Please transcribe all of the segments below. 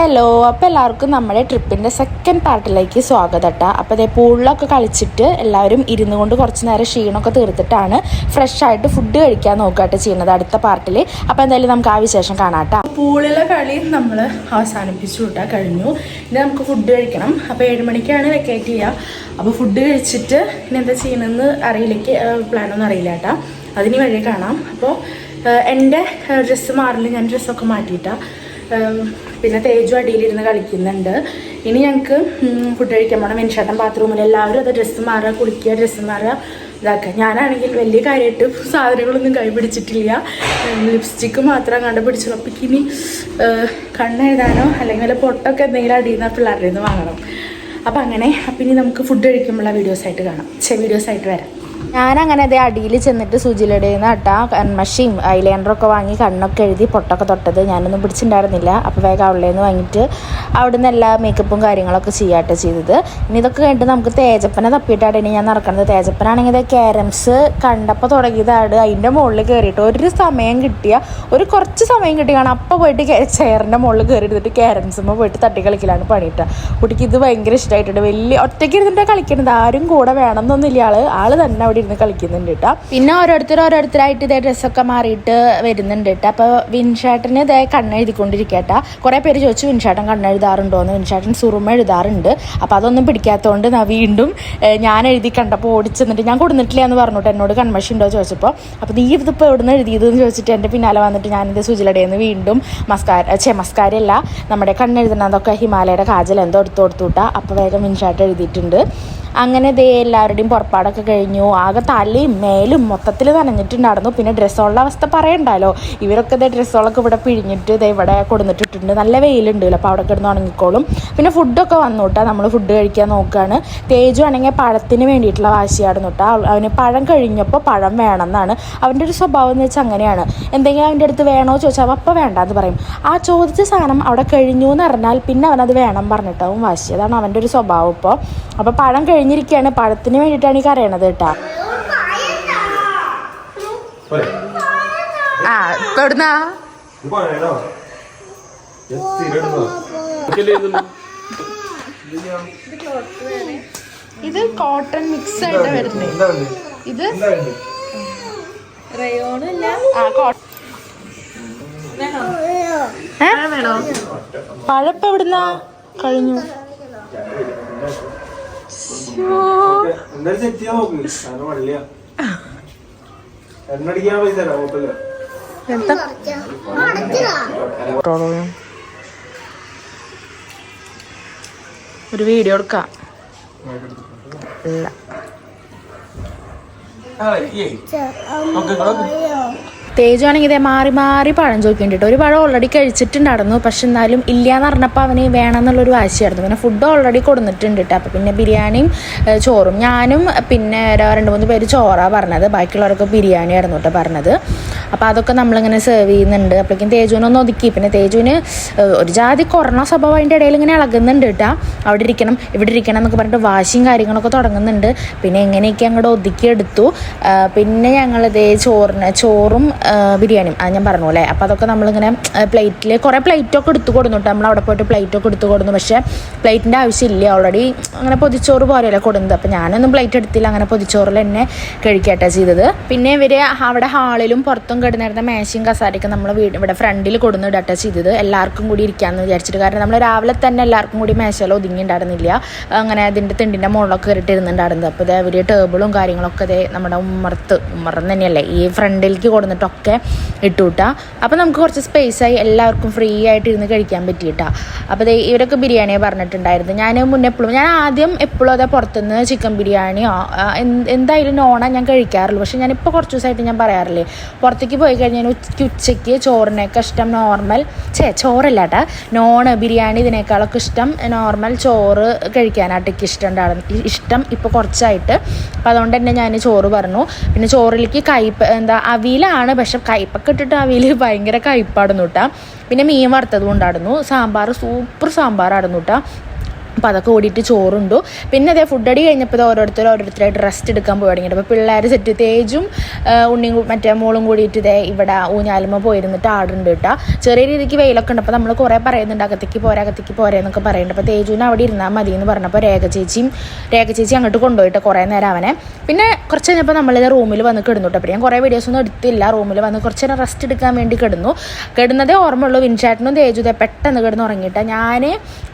Hello അപ്പോൾ എല്ലാവർക്കും നമ്മുടെ ട്രിപ്പിന്റെ സെക്കൻഡ് പാർട്ടിലേക്ക് സ്വാഗതം കേട്ടോ അപ്പോൾ അതേ പൂളിലൊക്കെ കളിച്ചിട്ട് എല്ലാവരും ഇരുന്നു കൊണ്ട് കുറച്ച് നേരം ക്ഷീണമൊക്കെ തീർത്തിട്ടാണ് ഫ്രഷ് ആയിട്ട് ഫുഡ് കഴിക്കാൻ നോക്കുകയായിട്ട് ചെയ്യുന്നത് അടുത്ത പാർട്ടിൽ അപ്പോൾ എന്തായാലും നമുക്ക് ആ വിശേഷം കാണാം കേട്ടോ പൂളിലെ കളി നമ്മൾ അവസാനിപ്പിച്ചു വിട്ടാൽ കഴിഞ്ഞു. ഇനി നമുക്ക് ഫുഡ് കഴിക്കണം. അപ്പോൾ ഏഴ് മണിക്കാണ് വെക്കേറ്റ് ചെയ്യുക അപ്പോൾ ഫുഡ് കഴിച്ചിട്ട് ഇനി എന്താ ചെയ്യണമെന്ന് അറിയില്ലേക്ക് പ്ലാനൊന്നും അറിയില്ല കേട്ടോ അതിന് വഴി കാണാം. അപ്പോൾ എന്റെ ഡ്രസ്സ് മാറില്ല ഞാൻ ഡ്രസ്സൊക്കെ മാറ്റിയിട്ടാണ് പിന്നെ തേജു അടിയിലിരുന്ന് കളിക്കുന്നുണ്ട്. ഇനി ഞങ്ങൾക്ക് ഫുഡ് കഴിക്കാൻ പോകണം വെൻഷാട്ടൻ ബാത്റൂമിൽ എല്ലാവരും അത് ഡ്രസ്സ് മാറുക കുളിക്കുക ഡ്രസ്സ് മാറുക ഇതാക്കുക. ഞാനാണെങ്കിൽ വലിയ കാര്യമായിട്ട് സാധനങ്ങളൊന്നും കൈ പിടിച്ചിട്ടില്ല. ലിപ്സ്റ്റിക്ക് മാത്രം കണ്ട് പിടിച്ചുള്ളൂ അപ്പം ഇനി കണ്ണ് കണ്ണെഴുതാനോ അല്ലെങ്കിൽ പൊട്ടൊക്കെ എന്തെങ്കിലും അടിയിൽ നിന്ന് പിള്ളേരുടെ നിന്ന് വാങ്ങണം. അപ്പം അങ്ങനെ അപ്പം ഇനി നമുക്ക് ഫുഡ് കഴിക്കുമ്പോഴുള്ള വീഡിയോസായിട്ട് കാണാം. ചെ വീഡിയോസായിട്ട് വരാം. ഞാനങ്ങനെ അതേ അടിയിൽ ചെന്നിട്ട് സുജിലടേന്ന് കേട്ടാ കൺമഷിയും ഐലൈനറൊക്കെ വാങ്ങി കണ്ണൊക്കെ എഴുതി പൊട്ടൊക്കെ തൊട്ടത്. ഞാനൊന്നും പിടിച്ചിട്ടുണ്ടായിരുന്നില്ല അപ്പോൾ വേഗം അവിടെ നിന്ന് വാങ്ങിയിട്ട് അവിടെ നിന്ന് എല്ലാ മേക്കപ്പും കാര്യങ്ങളൊക്കെ ചെയ്യാട്ടോ ചെയ്തത്. ഇനി ഇതൊക്കെ കഴിഞ്ഞിട്ട് നമുക്ക് തേജപ്പനെ തപ്പിയിട്ടാണ് ഇനി ഞാൻ നടക്കുന്നത് തേജപ്പനാണെങ്കിൽ ഇത് ക്യാരംസ് കണ്ടപ്പോൾ തുടങ്ങിയതാണ്. അതിന്റെ മുകളിൽ കയറിയിട്ട് ഒരു സമയം കിട്ടിയ ഒരു കുറച്ച് സമയം കിട്ടിയാണ് കാണാം അപ്പോൾ പോയിട്ട് ചെയറിന്റെ മുകളിൽ കയറി എടുത്തിട്ട് ക്യാരംസുമ്പോൾ പോയിട്ട് തട്ടി കളിക്കലാണ് പണിയിട്ട. കുട്ടിക്ക് ഇത് ഭയങ്കര ഇഷ്ടമായിട്ടുണ്ട് വലിയ ഒറ്റയ്ക്ക് ഇരുന്നിട്ട് കളിക്കുന്നത് ആരും കൂടെ വേണമെന്നൊന്നുമില്ല ആൾ. ആൾ തന്നെ അവിടെ ഇരുന്ന് കളിക്കുന്നുണ്ട് കേട്ടോ പിന്നെ ഓരോരുത്തർ ഓരോരുത്തരായിട്ട് ഇതേ ഡ്രസ്സൊക്കെ മാറിയിട്ട് വരുന്നുണ്ട് കേട്ടോ അപ്പോൾ വിൻഷാട്ടിന് ഇതേ കണ്ണെഴുതിക്കൊണ്ടിരിക്കട്ട കുറേ പേര് ചോദിച്ചു വിൻഷാട്ടൻ കണ്ണെഴുതാറുണ്ടോ എന്ന്. വിൻഷാട്ടൻ സുറുമ എഴുതാറുണ്ട്. അപ്പോൾ അതൊന്നും പിടിക്കാത്തതുകൊണ്ട് ഞാൻ വീണ്ടും ഞാൻ എഴുതി കണ്ടപ്പോൾ ഓടിച്ചെന്നിട്ട് ഞാൻ കൊടുത്തിട്ടില്ല എന്ന് പറഞ്ഞിട്ട് എന്നോട് കൺമഷി ഉണ്ടോ ചോദിച്ചപ്പോൾ അപ്പോൾ നീ ഇതിപ്പോൾ എവിടെ നിന്ന് എഴുതിയതെന്ന് ചോദിച്ചിട്ട് എന്റെ പിന്നാലെ വന്നിട്ട് ഞാനിത് സുജിലടയിൽ നിന്ന് വീണ്ടും മസ്കാര ചെ മസ്കാരല്ല നമ്മുടെ കണ്ണെഴുതുന്നതൊക്കെ ഹിമാലയയുടെ കാജൽ എന്തോ എടുത്തു കൊടുത്തുവിട്ടാ അപ്പോൾ വേഗം വിൻഷാട്ട് എഴുതിയിട്ടുണ്ട്. അങ്ങനെ ദേ എല്ലാവരുടെയും പുറപ്പാടൊക്കെ കഴിഞ്ഞു. ആകെ തലയും മേലും മൊത്തത്തിൽ നനഞ്ഞിട്ടുണ്ടായിരുന്നു. പിന്നെ ഡ്രസ്സുള്ള അവസ്ഥ പറയണ്ടല്ലോ ഇവരൊക്കെ ഇതേ ഡ്രസ്സുകളൊക്കെ ഇവിടെ പിഴിഞ്ഞിട്ട് ഇതേ ഇവിടെ കൊടുത്തിട്ടിട്ടുണ്ട് നല്ല വെയിലുണ്ടല്ലോ അപ്പോൾ അവിടെ കിടന്ന് ഉണങ്ങിക്കോളും. പിന്നെ ഫുഡൊക്കെ വന്നു കേട്ടോ നമ്മൾ ഫുഡ് കഴിക്കാൻ നോക്കുകയാണ് തേജു ആണെങ്കിൽ പഴത്തിന് വേണ്ടിയിട്ടുള്ള വാശിയായിരുന്നു കേട്ടോ അവന് പഴം കഴിഞ്ഞപ്പോൾ പഴം വേണമെന്നാണ്. അവന്റെ ഒരു സ്വഭാവം എന്ന് വെച്ചാൽ അങ്ങനെയാണ്. എന്തെങ്കിലും അവന്റെ അടുത്ത് വേണോ ചോദിച്ചാൽ അവൻ അപ്പോൾ വേണ്ടാന്ന് പറയും. ആ ചോദിച്ച സാധനം അവിടെ കഴിഞ്ഞു എന്ന് പറഞ്ഞാൽ പിന്നെ അവനത് വേണം പറഞ്ഞിട്ടാവും വാശി. അതാണ് അവന്റെ ഒരു സ്വഭാവം ഇപ്പോൾ. അപ്പോൾ പഴം കഴിഞ്ഞിരിക്കുകയാണ്. പഴത്തിന് വേണ്ടിയിട്ടാണ് ഈ കരയണത് കേട്ടാ? ആ ഇപ്പൊ എവിടുന്നാ ഇത്? കോട്ടൺ മിക്സ് ആയിട്ട് വരുന്നത് ഇത് റയോണല്ല. വേണ്ടേ? ആ കോട്ടൺ പഴപ്പ് എവിടുന്നാ? കഴിഞ്ഞു. എന്തായാലും സെറ്റ് ചെയ്യാൻ നോക്ക്. കാരണം വള്ളിയാ. എണ്ണടിക്കാൻ പൈസ തരാം കുഴപ്പമില്ല എന്താ? ഒരു വീഡിയോ എടുക്കാം. ഇല്ല. തേജു ആണെങ്കിൽ ഇതേ മാറി മാറി പഴം ചോദിക്കുന്നുണ്ട് ഒരു പഴം ഓൾറെഡി കഴിച്ചിട്ടുണ്ടായിരുന്നു. പക്ഷെ എന്നാലും ഇല്ല എന്ന് പറഞ്ഞപ്പോൾ അവന് വേണം എന്നുള്ളൊരു വാശിയായിരുന്നു. പിന്നെ ഫുഡ് ഓൾറെഡി കൊടുത്തിട്ടുണ്ട് കേട്ടോ അപ്പോൾ പിന്നെ ബിരിയാണിയും ചോറും ഞാനും പിന്നെ രണ്ട് മൂന്ന് പേര് ചോറാണ് പറഞ്ഞത്. ബാക്കിയുള്ളവർക്ക് ബിരിയാണി ആയിരുന്നു കേട്ടോ പറഞ്ഞത്. അപ്പോൾ അതൊക്കെ നമ്മളിങ്ങനെ സെർവ് ചെയ്യുന്നുണ്ട്. അപ്പോഴേക്കും തേജുവിനൊന്ന് ഒതുക്കി. പിന്നെ തേജുവിന് ഒരു ജാതി കൊറോണ സ്വഭാവം അതിന്റെ ഇടയിൽ ഇങ്ങനെ ഇളകുന്നുണ്ട് കേട്ടോ. അവിടെ ഇരിക്കണം ഇവിടെ ഇരിക്കണം എന്നൊക്കെ പറഞ്ഞിട്ട് വാശിയും കാര്യങ്ങളൊക്കെ തുടങ്ങുന്നുണ്ട്. പിന്നെ എങ്ങനെയൊക്കെ അങ്ങോട്ട് ഒതുക്കിയെടുത്തു പിന്നെ ഞങ്ങൾ ഇതേ ചോറിന് ചോറും ബിരിയാണിയും അത് ഞാൻ പറഞ്ഞു അല്ലേ? അപ്പോൾ അതൊക്കെ നമ്മളിങ്ങനെ പ്ലേറ്റിൽ കുറേ പ്ലേറ്റൊക്കെ എടുത്തു കൊടുന്നു കേട്ടോ. നമ്മൾ അവിടെ പോയിട്ട് പ്ലേറ്റൊക്കെ എടുത്തു കൊടുന്നു. പക്ഷേ പ്ലേറ്റിന്റെ ആവശ്യമില്ല ഓൾറെഡി അങ്ങനെ പൊതിച്ചോറ് പോലെയല്ലേ കൊടുന്നത്. അപ്പോൾ ഞാനൊന്നും പ്ലേറ്റ് എടുത്തില്ല. അങ്ങനെ പൊതിച്ചോറിൽ തന്നെ കഴിക്കട്ടെ ചെയ്തത്. പിന്നെ ഇവർ അവിടെ ഹാളിലും പുറത്തും കിടന്നിരുന്ന മേശയും കസാരയൊക്കെ നമ്മൾ വീട് ഇവിടെ ഫ്രണ്ടിൽ കൊടുന്നിടട്ടെ ചെയ്തത്. എല്ലാവർക്കും കൂടി ഇരിക്കാമെന്ന് വിചാരിച്ചിട്ട്. കാരണം നമ്മൾ രാവിലെ തന്നെ എല്ലാവർക്കും കൂടി മേശയിൽ ഒതുങ്ങി ഉണ്ടായിരുന്നില്ല അങ്ങനെ അതിന്റെ തിണ്ടിന്റെ മുകളിലൊക്കെ കയറിയിട്ട് ഇരുന്നുണ്ടായിരുന്നത്. അപ്പോൾ ഇതേ വലിയ ടേബിളും കാര്യങ്ങളൊക്കെ ഇതേ നമ്മുടെ ഉമ്മർത്ത് ഉമ്മറം തന്നെയല്ലേ? ഈ ഫ്രണ്ടിലേക്ക് കൊടുന്നിട്ടൊക്കെ ഇട്ടു കിട്ടാ അപ്പോൾ നമുക്ക് കുറച്ച് സ്പേസ് ആയി എല്ലാവർക്കും ഫ്രീ ആയിട്ട് ഇരുന്ന് കഴിക്കാൻ പറ്റിയിട്ടാ. അപ്പോൾ ദേ ഇവരൊക്കെ ബിരിയാണിയെ പറഞ്ഞിട്ടുണ്ടായിരുന്നു ഞാൻ മുന്നേ എപ്പോഴും ഞാൻ ആദ്യം എപ്പോഴും അതേ പുറത്തുനിന്ന് ചിക്കൻ ബിരിയാണിയോ എന്ത് എന്തായാലും നോണാ ഞാൻ കഴിക്കാറുള്ളൂ. പക്ഷേ ഞാനിപ്പോൾ കുറച്ച് ദിവസമായിട്ട് ഞാൻ പറയാറില്ലേ പുറത്തേക്ക് പോയി കഴിഞ്ഞാൽ ഉച്ചയ്ക്ക് ഉച്ചയ്ക്ക് ചോറിനേക്കാൾ ഇഷ്ടം നോർമൽ ചേ ചോറല്ല കേട്ടാ നോണ് ബിരിയാണി ഇതിനേക്കാളൊക്കെ ഇഷ്ടം നോർമൽ ചോറ് കഴിക്കാനായിട്ട് എനിക്ക് ഇഷ്ടം ഇഷ്ടം ഇപ്പോൾ കുറച്ചായിട്ട്. അപ്പോൾ അതുകൊണ്ട് തന്നെ ഞാൻ ചോറ് പറഞ്ഞു. പിന്നെ ചോറിലേക്ക് കയ്പ് എന്താ അവിയിലാണ്. പക്ഷെ കയ്പൊക്കെ ഇട്ടിട്ട് അവിയിൽ ഭയങ്കര കയ്പാടുന്നു കേട്ടാ പിന്നെ മീൻ വറുത്തതും ഉണ്ടായിരുന്നു. സാമ്പാർ സൂപ്പർ സാമ്പാറായിരുന്നു കേട്ടോ അപ്പോൾ അതൊക്കെ ഓടിയിട്ട് ചോറുണ്ടു. പിന്നെ അതേ ഫുഡ് അടി കഴിഞ്ഞപ്പോൾ ഓരോരുത്തർ ഓരോരുത്തരായിട്ട് റെസ്റ്റ് എടുക്കാൻ പോയി തുടങ്ങിയിട്ട് അപ്പോൾ പിള്ളേർ സെറ്റ് തേജും ഉണ്ണിയും മറ്റേ മോളും കൂടിയിട്ട് ഇതേ ഇവിടെ ഊഞ്ഞാലുമ്മ പോയിരുന്നിട്ട് ആടുണ്ട് കേട്ടോ ചെറിയ രീതിക്ക് വെയിലൊക്കെ ഉണ്ട്. അപ്പോൾ നമ്മൾ കുറേ പറയുന്നുണ്ട് അകത്തേക്ക് പോരാ അകത്തേക്ക് പോരാ എന്നൊക്കെ പറയുന്നുണ്ട്. അപ്പോൾ തേജുവിന് അവിടെ ഇരുന്നാൽ മതി എന്ന് പറഞ്ഞപ്പോൾ രേഖ ചേച്ചിയും രേഖ ചേച്ചി അങ്ങോട്ട് കൊണ്ടുപോയിട്ട് കുറേ നേരം അവനെ. പിന്നെ കുറച്ച് കഴിഞ്ഞപ്പോൾ നമ്മളിത് റൂമിൽ വന്ന് കിടന്നു കേട്ടോ അപ്പോൾ ഞാൻ കുറേ വീഡിയോസ് ഒന്നും എടുത്തില്ല. റൂമിൽ വന്ന് കുറച്ച് നേരം റെസ്റ്റ് എടുക്കാൻ വേണ്ടി കിടന്നു. കിടന്നതേ ഓർമ്മയുള്ളൂ. വിൻചാട്ടിനും തേജുതേ പെട്ടെന്ന് കിടന്ന് ഉറങ്ങിയിട്ടാ ഞാൻ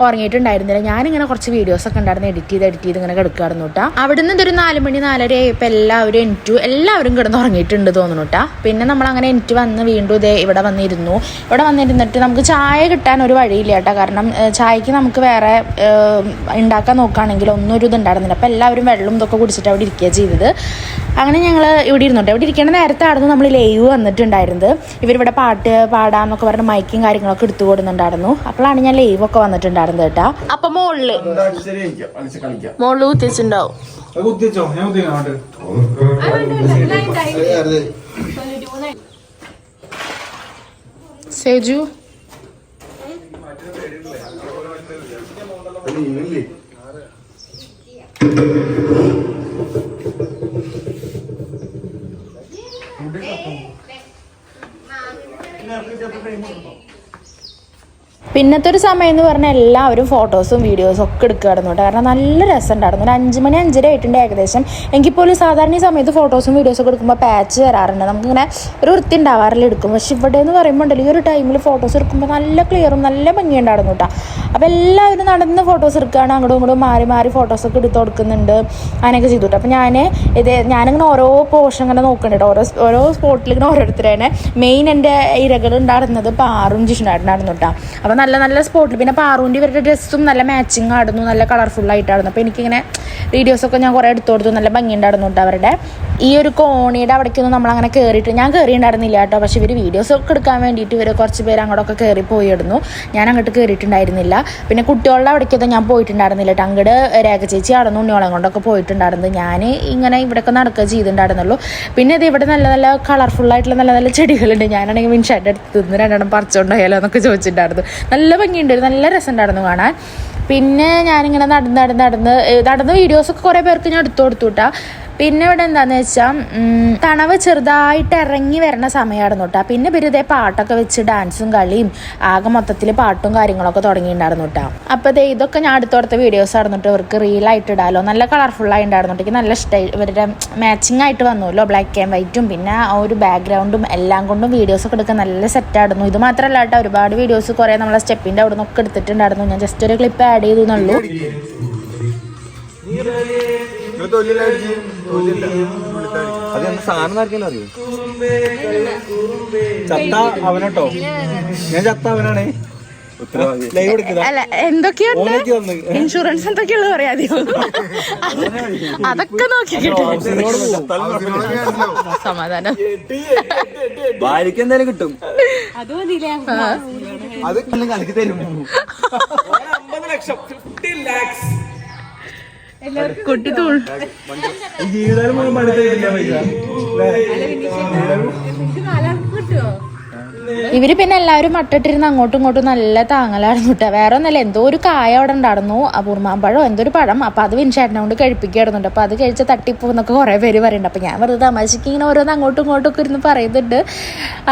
ഉറങ്ങിയിട്ടുണ്ടായിരുന്നില്ല. ഞാനിങ്ങനെ കുറച്ച് വീഡിയോസ് ഒക്കെ ഉണ്ടായിരുന്നു. എഡിറ്റ് ചെയ്ത് എഡിറ്റ് ചെയ്ത് ഇങ്ങനെ കിടക്കുകയായിരുന്നു കേട്ടോ അവിടെ നിന്ന് ഇതൊരു നാല് മണി നാലര ആയപ്പോൾ എല്ലാവരും എനിറ്റു എല്ലാവരും കിടന്ന് ഉറങ്ങിയിട്ടുണ്ട് തോന്നുന്നു കേട്ടോ പിന്നെ നമ്മൾ അങ്ങനെ എനിക്ക് വന്ന് വീണ്ടും ഇതേ ഇവിടെ വന്നിരുന്നു. ഇവിടെ വന്നിരുന്നിട്ട് നമുക്ക് ചായ കിട്ടാൻ ഒരു വഴിയില്ല കേട്ടോ കാരണം ചായക്ക് നമുക്ക് വേറെ ഉണ്ടാക്കാൻ നോക്കുകയാണെങ്കിൽ ഒന്നും ഒരു ഇത് ഉണ്ടായിരുന്നില്ല അപ്പോൾ എല്ലാവരും വെള്ളം ഇതൊക്കെ കുടിച്ചിട്ട് അവിടെ ഇരിക്കുക ചെയ്തത്. അങ്ങനെ ഞങ്ങൾ ഇവിടെ ഇരുന്നുണ്ട് ഇവിടെ ഇരിക്കേണ്ട നേരത്തായിരുന്നു നമ്മൾ ലൈവ് വന്നിട്ടുണ്ടായിരുന്നത്. ഇവരിവിടെ പാട്ട് പാടാന്നൊക്കെ പറഞ്ഞ് മൈക്കും കാര്യങ്ങളൊക്കെ എടുത്തു കൊടുക്കുന്നുണ്ടായിരുന്നു. അപ്പോഴാണ് ഞാൻ ലൈവ് ഒക്കെ വന്നിട്ടുണ്ടായിരുന്നത് കേട്ടോ അപ്പൊ മോളിൽ കളിച്ച് കളിക്കാം മോളിൽ കുത്തിച്ചിട്ടുണ്ടാവും അത് കുത്തിച്ചോ ഞാൻ കുത്തിക്കാം അങ്ങോട്ട് സേജു പിന്നത്തെ ഒരു സമയം എന്ന് പറഞ്ഞാൽ എല്ലാവരും ഫോട്ടോസും വീഡിയോസും ഒക്കെ എടുക്കുകയായിരുന്നു കേട്ടോ. കാരണം നല്ല രസം ഉണ്ടായിരുന്നു ഒരു അഞ്ച് മണി അഞ്ചര ആയിട്ടുണ്ട് ഏകദേശം. എങ്കിൽ പോലും സാധാരണ ഈ സമയത്ത് ഫോട്ടോസും വീഡിയോസും ഒക്കെ എടുക്കുമ്പോൾ പാച്ച് വരാറുണ്ട്. നമുക്കിങ്ങനെ ഒരു വൃത്തി ഉണ്ടാവാറില്ല എടുക്കും. പക്ഷെ ഇവിടെ എന്ന് പറയുമ്പോൾ ഉണ്ടല്ലോ ഈ ഒരു ടൈമിൽ ഫോട്ടോസ് എടുക്കുമ്പോൾ നല്ല ക്ലിയറും നല്ല ഭംഗിയുണ്ടായിരുന്നു കേട്ടോ. അപ്പോൾ എല്ലാവരും നടന്ന് ഫോട്ടോസ് എടുക്കുകയാണ് അങ്ങോട്ടും ഇങ്ങോട്ടും മാറി മാറി ഫോട്ടോസൊക്കെ എടുത്ത് കൊടുക്കുന്നുണ്ട്. അങ്ങനെയൊക്കെ ചെയ്തു കേട്ടോ. അപ്പോൾ ഞാൻ ഇത് ഞാനിങ്ങനെ ഓരോ പോർഷൻ ഇങ്ങനെ നോക്കുന്നുണ്ട് ഓരോ ഓരോ സ്പോട്ടിൽ ഇങ്ങനെ മെയിൻ എന്റെ ഇരകൾ ഉണ്ടായിരുന്നത് പാറും ജിഷ്ണായിട്ടുണ്ടായിരുന്നു കേട്ടോ. അപ്പോൾ നല്ല നല്ല സ്പോട്ടിൽ പിന്നെ പാറുവിന്റെ ഇവരുടെ ഡ്രസ്സും നല്ല മാച്ചിങ് ആയിരുന്നു നല്ല കളർഫുൾ ആയിട്ടായിരുന്നു അപ്പോൾ എനിക്കിങ്ങനെ വീഡിയോസൊക്കെ ഞാൻ കുറേ എടുത്തു കൊടുത്തു. നല്ല ഭംഗിയുണ്ടായിരുന്നു കേട്ടോ അവരുടെ. ഈ ഒരു കോണിയുടെ അവിടേക്കൊന്നും നമ്മളങ്ങനെ കയറിയിട്ട് ഞാൻ കയറിയിട്ടുണ്ടായിരുന്നില്ല കേട്ടോ പക്ഷേ ഇവർ വീഡിയോസ് ഒക്കെ എടുക്കാൻ വേണ്ടിയിട്ട് ഇവർ കുറച്ച് പേര് അങ്ങോട്ടൊക്കെ കയറി പോയിരുന്നു ഞാൻ അങ്ങോട്ട് കയറിയിട്ടുണ്ടായിരുന്നില്ല പിന്നെ കുട്ടികളുടെ അവിടേക്കൊന്നും ഞാൻ പോയിട്ടുണ്ടായിരുന്നില്ല കേട്ടോ അങ്ങോട്ട് രേഖ ചേച്ചി ആടുന്നു ഉണ്ണിയോളം കൊണ്ടൊക്കെ പോയിട്ടുണ്ടായിരുന്നു. ഞാൻ ഇങ്ങനെ ഇവിടെയൊക്കെ നടക്കുക ചെയ്തിട്ടുണ്ടായിരുന്നുള്ളൂ. പിന്നെ ഇത് ഇവിടെ നല്ല നല്ല കളർഫുൾ ആയിട്ടുള്ള നല്ല നല്ല ചെടികളുണ്ട്. ഞാനാണെങ്കിൽ മീൻ ഷെഡ് എടുത്ത് നിന്ന് രണ്ടെണ്ണം പറിച്ചുകൊണ്ടായാലോ എന്നൊക്കെ ചോദിച്ചിട്ടുണ്ടായിരുന്നു. നല്ല ഭംഗിയുണ്ട്. നല്ല രസമുണ്ടായിരുന്നു കാണാൻ. പിന്നെ ഞാനിങ്ങനെ നടന്ന് നടന്ന് നടന്ന് നടന്ന വീഡിയോസൊക്കെ കുറേ പേർക്ക് ഞാൻ എടുത്തു കൊടുത്തു കേട്ടോ പിന്നെ ഇവിടെ എന്താന്ന് വെച്ചാൽ തണവ് ചെറുതായിട്ട് ഇറങ്ങി വരുന്ന സമയമായിരുന്നു കേട്ടോ പിന്നെ ബിരുദേ പാട്ടൊക്കെ വെച്ച് ഡാൻസും കളിയും ആകെ മൊത്തത്തിൽ പാട്ടും കാര്യങ്ങളൊക്കെ തുടങ്ങിയിട്ടുണ്ടായിരുന്നു കേട്ടോ അപ്പോൾ ദേ ഇതൊക്കെ ഞാൻ അടുത്തോടത്തെ വീഡിയോസ് ആയിരുന്നിട്ട് ഇവർക്ക് റീലായിട്ട് ഇടാലോ. നല്ല കളർഫുൾ ആയി ഉണ്ടായിരുന്നു നല്ല ഇഷ്ടമായി ഇവരുടെ മാച്ചിങ് ആയിട്ട് വന്നുല്ലോ. ബ്ലാക്ക് ആൻഡ് വൈറ്റും പിന്നെ ആ ഒരു ബാക്ക്ഗ്രൗണ്ടും എല്ലാം കൊണ്ടും വീഡിയോസ് ഒക്കെ എടുക്കാൻ നല്ല സെറ്റായിരുന്നു ഇത് മാത്രമല്ല കേട്ടോ ഒരുപാട് വീഡിയോസ് കുറേ നമ്മളെ സ്റ്റെപ്പിന്റെ അവിടെ നിന്നൊക്കെ എടുത്തിട്ടുണ്ടായിരുന്നു. ഞാൻ ജസ്റ്റ് ഒരു ക്ലിപ്പ് ആഡ് ചെയ്തു എന്നുള്ളൂ. അതെന്താ സാധനം ആർക്കെങ്കിലും അറിയോ? ചത്ത അവനട്ടോ. ഞാൻ ചത്ത അവനാണേ. ലൈവ് എടുക്കുക അല്ല ഇൻഷുറൻസ് എന്തൊക്കെയുള്ളത് പറയാതെയോ അതൊക്കെ നോക്കി സമാധാനം. ഭാര്യക്ക് എന്തായാലും കിട്ടും. അത് കളിക്ക് തരും. ലക്ഷം. ഫിഫ്റ്റി ലാക്സ്. കുട്ടി തൂൾ ഈ ജീവിതം ഇവർ പിന്നെ എല്ലാവരും മട്ടിട്ടിരുന്ന് അങ്ങോട്ടും ഇങ്ങോട്ടും നല്ല താങ്ങലായിരുന്നു കേട്ടോ. വേറെ ഒന്നല്ല എന്തോ ഒരു കായ അവിടെ ഉണ്ടായിരുന്നു അപൂർമാമ്പഴോ എന്തോ ഒരു പഴം. അപ്പൊ അത് വിൻചേട്ടനെ കൊണ്ട് കഴിപ്പിക്കായിരുന്നുണ്ട് അപ്പൊ അത് കഴിച്ച തട്ടിപ്പോന്നൊക്കെ കുറേ പേര് പറയുന്നുണ്ട്. അപ്പൊ ഞാൻ വെറുതെ തമാശക്ക് ഇങ്ങനെ ഓരോന്ന് അങ്ങോട്ടും ഇങ്ങോട്ടും ഒക്കെ ഇരുന്ന് പറയുന്നുണ്ട്.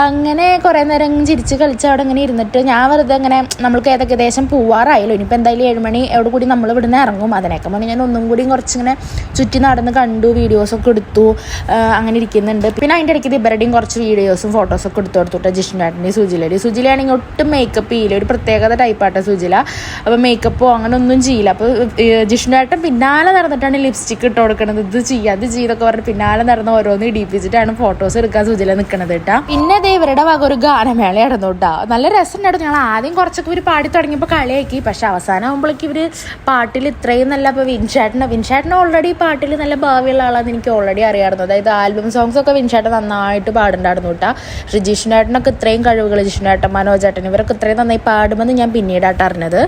അങ്ങനെ കുറെ നേരം ചിരിച്ച് കളിച്ച് അവിടെ ഇങ്ങനെ ഇരുന്നിട്ട് ഞാൻ വെറുതെ ഇങ്ങനെ നമ്മൾക്ക് ഏകദേശം പോവാറായല്ലോ. ഇനിയിപ്പോൾ എന്തായാലും ഏഴുമണി എവിടെ കൂടി നമ്മൾ ഇവിടുന്ന് ഇറങ്ങും. അതിനൊക്കെ മുന്നേ ഞാൻ ഒന്നും കൂടി കുറച്ചിങ്ങനെ ചുറ്റി നടന്ന് കണ്ടു വീഡിയോസൊക്കെ എടുത്തു അങ്ങനെ ഇരിക്കുന്നുണ്ട്. പിന്നെ അതിന്റെ ഇടയ്ക്ക് ഇവരുടെയും കുറച്ച് വീഡിയോസും ഫോട്ടോസൊക്കെ എടുത്തു കൊടുത്തുട്ടോ ജിഷ്ണുട്ടാന്റെ സുജിലയുടെ സുജിലയാണെങ്കിൽ ഒട്ടും മേക്കപ്പ് ചെയ്യില്ല ഒരു പ്രത്യേകത ടൈപ്പാട്ടോ സുജില. അപ്പോൾ മേക്കപ്പോ അങ്ങനെ ഒന്നും ചെയ്യില്ല. അപ്പോൾ ജിഷ്ണുവേട്ടൻ പിന്നാലെ നടന്നിട്ടാണ് ലിപ്സ്റ്റിക് ഇട്ട് കൊടുക്കണത്. ഇത് ചെയ്യുക അത് ചെയ്തൊക്കെ പറഞ്ഞ് പിന്നാലെ നടന്ന് ഓരോന്ന് ഇടിപ്പിച്ചിട്ടാണ് ഫോട്ടോസ് എടുക്കാൻ സുജില നിൽക്കുന്നത് കേട്ടോ. പിന്നെ ദേ ഇവരുടെ വക ഒരു ഗാനമേള നടന്നു കേട്ടോ. നല്ല രസമുണ്ടായിരുന്നു ഞങ്ങൾ ആദ്യം കുറച്ചൊക്കെ ഇവർ പാടി തുടങ്ങിയപ്പോൾ കളിയാക്കി. പക്ഷെ അവസാനം ആകുമ്പോഴേക്ക് ഇവർ പാട്ടിൽ ഇത്രയും നല്ല ഇപ്പോൾ വിൻഷാട്ടിന് വിൻഷാട്ടിന് ഓൾറെഡി പാട്ടിൽ നല്ല ഭാവിയുള്ള ആളാണ് എനിക്ക് ഓൾറെഡി അറിയാമായിരുന്നു. അതായത് ആൽബം സോങ്സ് ഒക്കെ വിൻഷാട്ടൻ നന്നായിട്ട് പാടുണ്ടായിരുന്നു കേട്ടോ. ഋജീഷിനായിട്ടിനൊക്കെ ജിഷ്ണുട്ടനൊക്കെ ഇത്രയും കഴിവുകൾ ജിഷ്ണുട്ടൻ മനോജേട്ടൻ ഇവരൊക്കെ ഇത്രയും നന്നായി പാടുമെന്ന് ഞാൻ പിന്നീടായിട്ട് അറിഞ്ഞത്.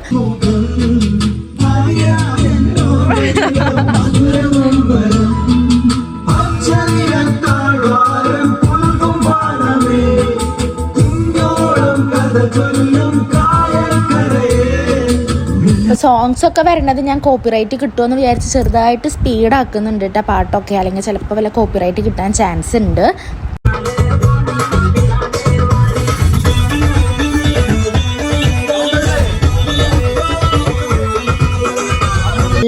സോങ്സ് ഒക്കെ വരണത് ഞാൻ കോപ്പിറൈറ്റ് കിട്ടുമെന്ന് വിചാരിച്ച് ചെറുതായിട്ട് സ്പീഡ് ആക്കുന്നുണ്ട് കേട്ടോ പാട്ടൊക്കെ. അല്ലെങ്കിൽ ചിലപ്പോൾ വല്ല കോപ്പിറൈറ്റ് കിട്ടാൻ ചാൻസ് ഉണ്ട്.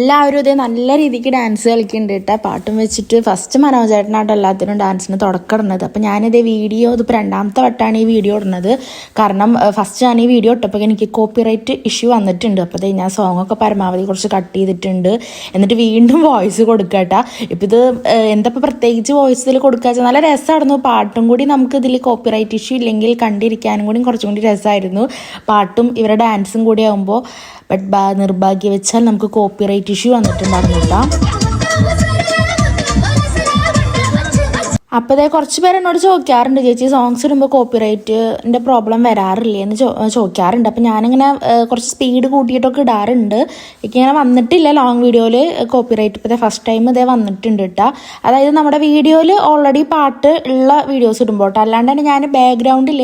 എല്ലാവരും ഇതേ നല്ല രീതിക്ക് ഡാൻസ് കളിക്കുന്നുണ്ട് കേട്ടോ പാട്ടും വെച്ചിട്ട് ഫസ്റ്റ് മനോജേട്ടനായിട്ട് എല്ലാത്തിനും ഡാൻസിന് തുടക്കിടുന്നത് അപ്പം ഞാനിതേ വീഡിയോ ഇതിപ്പോൾ രണ്ടാമത്തെ വട്ടമാണ് ഈ വീഡിയോ ഇടുന്നത്. കാരണം ഫസ്റ്റ് ഞാൻ ഈ വീഡിയോ ഇട്ടപ്പോൾ എനിക്ക് കോപ്പിറൈറ്റ് ഇഷ്യൂ വന്നിട്ടുണ്ട്. അപ്പോൾ ദേ ഞാൻ സോങ്ങൊക്കെ പരമാവധി കുറച്ച് കട്ട് ചെയ്തിട്ടുണ്ട്. എന്നിട്ട് വീണ്ടും വോയിസ് കൊടുക്കട്ടാ ഇപ്പം ഇത് എന്തപ്പോൾ പ്രത്യേകിച്ച് വോയിസ് ഇതിൽ കൊടുക്കുക വെച്ചാൽ നല്ല രസമായിരുന്നു പാട്ടും കൂടി നമുക്ക് ഇതിൽ കോപ്പിറൈറ്റ് ഇഷ്യൂ ഇല്ലെങ്കിൽ കണ്ടിരിക്കാനും കൂടി കുറച്ചും കൂടി രസമായിരുന്നു പാട്ടും ഇവരുടെ ഡാൻസും കൂടി ആകുമ്പോൾ ബട്ട് വെച്ചാൽ നമുക്ക് കോപ്പിറൈറ്റ് ഇഷ്യൂ വന്നിട്ടുണ്ടായിരുന്നില്ല. അപ്പോൾ കുറച്ച് പേര് എന്നോട് ചോദിക്കാറുണ്ട് ചേച്ചി സോങ്സ് ഇടുമ്പോൾ കോപ്പിറൈറ്റിന്റെ പ്രോബ്ലം വരാറില്ലേ? എന്ന് ചോ ചോദിക്കാറുണ്ട്. അപ്പോൾ ഞാനിങ്ങനെ കുറച്ച് സ്പീഡ് കൂട്ടിയിട്ടൊക്കെ ഇടാറുണ്ട്. എനിക്കിങ്ങനെ വന്നിട്ടില്ല ലോങ് വീഡിയോയിൽ കോപ്പിറൈറ്റ് ഇപ്പോൾ ഫസ്റ്റ് ടൈം ഇതേ വന്നിട്ടുണ്ട് കേട്ടോ അതായത് നമ്മുടെ വീഡിയോയിൽ ഓൾറെഡി പാട്ട് ഉള്ള വീഡിയോസ് ഇടുമ്പോൾ കേട്ടോ അല്ലാണ്ട് തന്നെ ഞാൻ ബാക്ക്ഗ്രൗണ്ടിൽ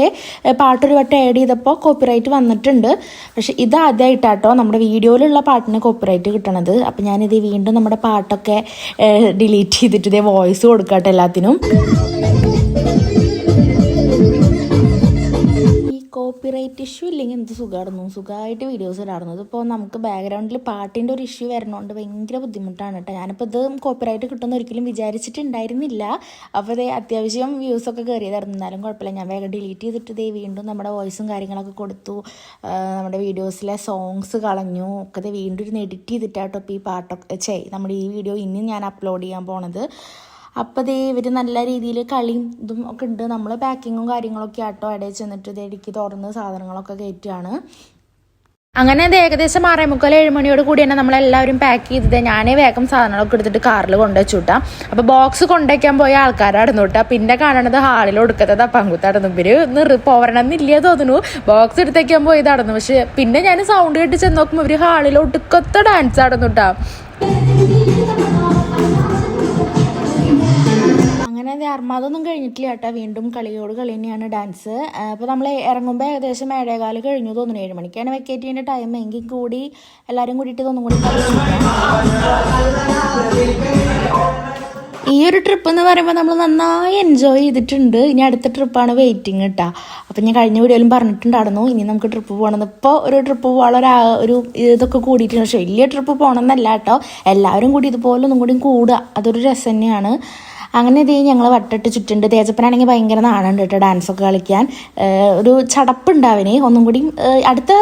പാട്ട് ഒരു വട്ടം ആഡ് ചെയ്തപ്പോൾ കോപ്പിറൈറ്റ് വന്നിട്ടുണ്ട്. പക്ഷേ ഇത് ആദ്യമായിട്ടാട്ടോ നമ്മുടെ വീഡിയോയിലുള്ള പാട്ടിന് കോപ്പിറൈറ്റ് കിട്ടണത്. അപ്പം ഞാനിത് വീണ്ടും നമ്മുടെ പാട്ടൊക്കെ ഡിലീറ്റ് ചെയ്തിട്ട് ഇതേ വോയിസ് കൊടുക്കട്ടെ എല്ലാത്തിനും. ഈ കോപ്പിറൈറ്റ് ഇഷ്യൂ ഇല്ലെങ്കിൽ എന്ത് സുഖമായിരുന്നു? സുഖമായിട്ട് വീഡിയോസ് ഇടാറുന്നത് ഇപ്പോൾ നമുക്ക് ബാക്ക്ഗ്രൗണ്ടിൽ പാട്ടിന്റെ ഒരു ഇഷ്യൂ വരണോണ്ട് ഭയങ്കര ബുദ്ധിമുട്ടാണ് കേട്ടോ ഞാനിപ്പോൾ ഇത് കോപ്പിറൈറ്റ് കിട്ടുമെന്ന് ഒരിക്കലും വിചാരിച്ചിട്ടുണ്ടായിരുന്നില്ല. അപ്പോൾ ഇത് അത്യാവശ്യം വ്യൂസ് ഒക്കെ കയറിയതായിരുന്നു എന്നാലും കുഴപ്പമില്ല. ഞാൻ വേഗം ഡിലീറ്റ് ചെയ്തിട്ട് ഇതേ വീണ്ടും നമ്മുടെ വോയിസും കാര്യങ്ങളൊക്കെ കൊടുത്തു. നമ്മുടെ വീഡിയോസിലെ സോങ്സ് കളഞ്ഞു. ഒക്കെ ഇത് വീണ്ടും ഇരുന്ന് എഡിറ്റ് ചെയ്തിട്ടാട്ടോ ഇപ്പോൾ ഈ പാട്ടൊക്കെ ചെയ് നമ്മുടെ ഈ വീഡിയോ ഇനി ഞാൻ അപ്ലോഡ് ചെയ്യാൻ പോണത്. അപ്പോൾ ദേ ഇവർ നല്ല രീതിയിൽ കളിയും ഇതും ഒക്കെ ഉണ്ട്. നമ്മൾ പാക്കിങ്ങും കാര്യങ്ങളൊക്കെ ആട്ടോ ഇടയിൽ ചെന്നിട്ട് ഇത് ഇടയ്ക്ക് തുറന്ന് സാധനങ്ങളൊക്കെ കയറ്റുകയാണ് അങ്ങനെ അത് ഏകദേശം ആറേ മുക്കാൽ മണിയോട് കൂടി തന്നെ നമ്മളെല്ലാവരും പാക്ക് ചെയ്തത് ഞാനേ വേഗം സാധനങ്ങളൊക്കെ എടുത്തിട്ട് കാറിൽ കൊണ്ടുവച്ചു വിട്ടാം. അപ്പോൾ ബോക്സ് കൊണ്ടുവയ്ക്കാൻ പോയ ആൾക്കാരായിരുന്നു കേട്ടോ പിന്നെ കാണണത് ഹാളിൽ കൊടുക്കത്തത് പങ്കുത്തായിരുന്നു ഇവർ നിറ് പോരണമെന്നില്ല തോന്നുന്നു. ബോക്സ് എടുത്തേക്കാൻ പോയതായിരുന്നു പക്ഷെ പിന്നെ ഞാൻ സൗണ്ട് കേട്ട് ചെന്ന് നോക്കുമ്പോൾ ഇവർ ഹാളിൽ ഒടുക്കത്തെ ഡാൻസ് ആയിരുന്നു കേട്ടോ അങ്ങനെ അർമാദൊന്നും കഴിഞ്ഞിട്ടില്ല കേട്ടോ. വീണ്ടും കളിയോട് കളി തന്നെയാണ് ഡാൻസ് അപ്പോൾ നമ്മൾ ഇറങ്ങുമ്പോൾ ഏകദേശം ഏഴേകാൽ കഴിഞ്ഞു തോന്നുന്നു. ഏഴ് മണിക്കാണ് വെക്കേറ്റ് ചെയ്യേണ്ട ടൈം എങ്കിൽ കൂടി എല്ലാവരും കൂടിയിട്ട് ഒന്നും കൂടി ഈ ഒരു ട്രിപ്പ് എന്ന് പറയുമ്പോൾ നമ്മൾ നന്നായി എൻജോയ് ചെയ്തിട്ടുണ്ട്. ഇനി അടുത്ത ട്രിപ്പാണ് വെയിറ്റിംഗ് കേട്ടോ. അപ്പം ഞാൻ കഴിഞ്ഞ വീഡിയോയിലും പറഞ്ഞിട്ടുണ്ടായിരുന്നു. ഇനി നമുക്ക് ട്രിപ്പ് പോകണമെന്ന് ഇപ്പോൾ ഒരു ട്രിപ്പ് പോകാനുള്ള ഒരു ഇതൊക്കെ കൂടിയിട്ടുണ്ട്. പക്ഷേ വലിയ ട്രിപ്പ് പോകണമെന്നല്ല കേട്ടോ. എല്ലാവരും കൂടി ഇതുപോലെ ഒന്നും കൂടി കൂടുക. അതൊരു രസം തന്നെയാണ്. അങ്ങനെ ഇതേ ഞങ്ങൾ വട്ടിട്ട് ചുറ്റുണ്ട്. തേജപ്പനാണെങ്കിൽ ഭയങ്കര നാണുണ്ട് കേട്ടോ ഡാൻസൊക്കെ കളിക്കാൻ. ഒരു ചടപ്പുണ്ടാവിനെ. ഒന്നും കൂടി അടുത്ത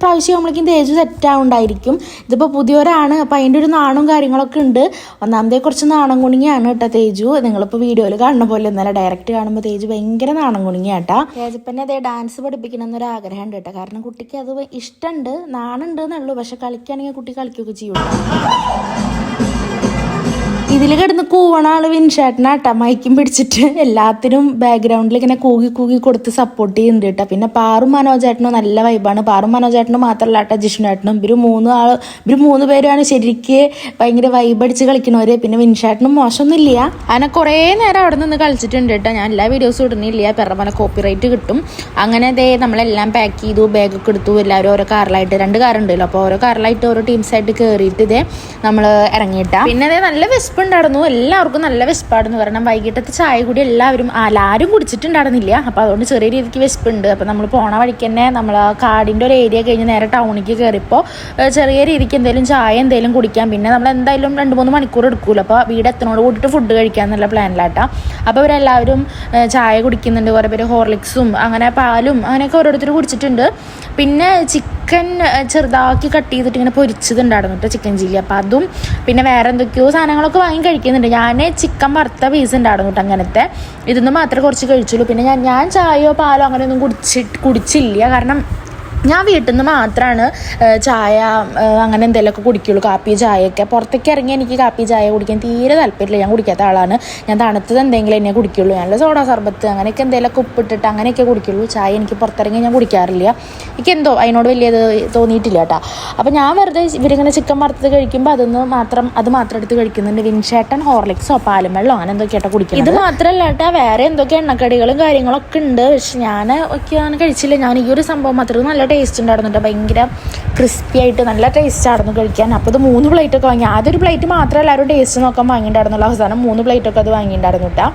പ്രാവശ്യം നമ്മളേക്കും തേജ് സെറ്റാവുണ്ടായിരിക്കും ഇതിപ്പോൾ പുതിയൊരാണ് അപ്പം അതിന്റെ ഒരു നാണും കാര്യങ്ങളൊക്കെ ഉണ്ട്. ഒന്നാമതേ കുറച്ച് നാണം കുണിങ്ങിയാണ് കേട്ടോ തേജു. നിങ്ങളിപ്പോൾ വീഡിയോയിൽ കാണുന്ന പോലെ ഒന്നല്ല ഡയറക്റ്റ് കാണുമ്പോൾ തേജ് ഭയങ്കര നാണം കുണിങ്ങിയാട്ടാ. തേജപ്പനെ അതേ ഡാൻസ് പഠിപ്പിക്കണം എന്നൊരു ആഗ്രഹം ഉണ്ട് കേട്ടോ. കാരണം കുട്ടിക്ക് അത് ഇഷ്ടമുണ്ട് നാണുണ്ട് എന്നുള്ളൂ. പക്ഷെ കളിക്കുകയാണെങ്കിൽ കുട്ടി കളിക്കുകയൊക്കെ ചെയ്യും ഇതിൽ കിടന്ന് കൂവണ ആൾ വിൻഷേട്ടനാട്ടാ മൈക്കും പിടിച്ചിട്ട് എല്ലാത്തിനും ബാക്ക്ഗ്രൗണ്ടിൽ ഇങ്ങനെ കൂകി കൂകി കൊടുത്ത് സപ്പോർട്ട് ചെയ്യുന്നുണ്ട് കേട്ടോ പിന്നെ പാറും മനോജേട്ടനും നല്ല വൈബാണ് പാറും മനോജേട്ടനും മാത്രമല്ല കേട്ടോ ജിഷ്ണുവേട്ടനും. ഇവർ മൂന്ന് ആൾ ഇവർ മൂന്ന് പേരാണ് ശരിക്ക് ഭയങ്കര വൈബ് അടിച്ച് കളിക്കണവര്. പിന്നെ വിൻഷേട്ടനും മോശമൊന്നുമില്ല. അങ്ങനെ കുറേ നേരം അവിടെ നിന്ന് കളിച്ചിട്ടുണ്ട് കേട്ടോ ഞാൻ എല്ലാ വീഡിയോസും ഇടുന്നില്ല. പെറമല കോപ്പിറൈറ്റ് കിട്ടും. അങ്ങനെ ദേ നമ്മളെല്ലാം പാക്ക് ചെയ്തു ബാഗൊക്കെ എടുത്തു. എല്ലാവരും ഓരോ കാറിലായിട്ട് രണ്ട് കാറുണ്ടല്ലോ അപ്പോൾ ഓരോ കാറിലായിട്ട് ഓരോ ടീംസായിട്ട് കയറിയിട്ട് ഇതേ നമ്മൾ ഇറങ്ങിയിട്ടാണ് പിന്നെ അതേ നല്ല വിശപ്പുണ്ടായിരുന്നു എല്ലാവർക്കും നല്ല വിശപ്പായിരുന്നു. കാരണം വൈകിട്ടത്തെ ചായ കൂടി എല്ലാവരും ആരും കുടിച്ചിട്ടുണ്ടായിരുന്നില്ല. അപ്പോൾ അതുകൊണ്ട് ചെറിയ രീതിക്ക് വിശപ്പുണ്ട്. അപ്പോൾ നമ്മൾ പോണ വഴിക്ക് തന്നെ നമ്മൾ കാടിന്റെ ഒരു ഏരിയ കഴിഞ്ഞ് നേരെ ടൗണിലേക്ക് കയറിയപ്പോൾ ഏഹ്, ചെറിയ രീതിക്ക് എന്തെങ്കിലും ചായ എന്തെങ്കിലും കുടിക്കാം. പിന്നെ നമ്മൾ എന്തായാലും രണ്ട് മൂന്ന് മണിക്കൂർ എടുക്കൂല. അപ്പോൾ വീട് എത്തനോട് കൂട്ടിയിട്ട് ഫുഡ് കഴിക്കാൻ എന്നുള്ള പ്ലാനിലാട്ടാ. അപ്പോൾ ഇവരെല്ലാവരും ചായ കുടിക്കുന്നുണ്ട്. കുറേ പേര് ഹോർലിക്സും അങ്ങനെ പാലും അങ്ങനെയൊക്കെ ഓരോരുത്തർ കുടിച്ചിട്ടുണ്ട്. പിന്നെ ചിക്കൻ ചെറുതാക്കി കട്ട് ചെയ്തിട്ട് ഇങ്ങനെ പൊരിച്ചതുണ്ടായിരുന്നു കേട്ടോ ചിക്കൻ ചില്ലി. അപ്പോൾ അതും പിന്നെ വേറെ എന്തൊക്കെയോ സാധനങ്ങളൊക്കെ വാങ്ങി കഴിക്കുന്നുണ്ട്. ഞാൻ ചിക്കൻ വറുത്ത പീസ് ഉണ്ടായിരുന്നു കേട്ടോ അങ്ങനത്തെ. ഇതൊന്നും മാത്രമേ കുറച്ച് കഴിച്ചുള്ളൂ. പിന്നെ ഞാൻ ഞാൻ ചായയോ പാലോ അങ്ങനെയൊന്നും കുടിച്ചി കുടിച്ചില്ല. കാരണം ഞാൻ വീട്ടിൽ നിന്ന് മാത്രമാണ് ചായ അങ്ങനെ എന്തെങ്കിലുമൊക്കെ കുടിക്കുള്ളൂ. കാപ്പി ചായയൊക്കെ. പുറത്തേക്ക് ഇറങ്ങി എനിക്ക് കാപ്പി ചായ കുടിക്കാൻ തീരെ താല്പര്യമില്ല. ഞാൻ കുടിക്കാത്ത ആളാണ്. ഞാൻ തണുത്തത് എന്തെങ്കിലും എന്നെ കുടിക്കുള്ളൂ. നല്ല സോഡ സർബത്ത് അങ്ങനെയൊക്കെ എന്തെങ്കിലുമൊക്കെ ഉപ്പിട്ടിട്ട് അങ്ങനെയൊക്കെ കുടിക്കുള്ളൂ. ചായ എനിക്ക് പുറത്തിറങ്ങി ഞാൻ കുടിക്കാറില്ല. എനിക്ക് എന്തോ അതിനോട് വലിയത് തോന്നിയിട്ടില്ല കേട്ടോ അപ്പോൾ ഞാൻ വെറുതെ ഇവരിങ്ങനെ ചിക്കൻ വറുത്തത് കഴിക്കുമ്പോൾ അതൊന്ന് മാത്രം അത് മാത്രം എടുത്ത് കഴിക്കുന്നുണ്ട്. വിൻഷേട്ടൻ ഹോർലിക്സോ പാലും വെള്ളമോ അങ്ങനെ എന്തൊക്കെയാട്ടോ കുടിക്കുന്നത് ഇത് മാത്രമല്ല കേട്ടോ വേറെ എന്തൊക്കെ എണ്ണക്കടികളും കാര്യങ്ങളൊക്കെ ഉണ്ട്. പക്ഷെ ഞാൻ ഒക്കെ കഴിച്ചില്ല. ഞാൻ ഈ ഒരു സംഭവം മാത്രം നല്ല ടേസ്റ്റ് ഉണ്ടായിരുന്നു കേട്ടോ ഭയങ്കര ക്രിസ്പി ആയിട്ട് നല്ല ടേസ്റ്റ് ആയിരുന്നു കഴിക്കാൻ. അപ്പോൾ ഇത് മൂന്ന് പ്ലേറ്റ് ഒക്കെ വാങ്ങി. ആദ്യം ഒരു പ്ലേറ്റ് മാത്രമേ എല്ലാവരും ടേസ്റ്റ് നോക്കാൻ വാങ്ങിയിട്ടുണ്ടായിരുന്നുള്ളൂ. അവസാനം മൂന്ന് പ്ലേറ്റ് ഒക്കെ അത് വാങ്ങിയിട്ടുണ്ടായിരുന്നു കേട്ടോ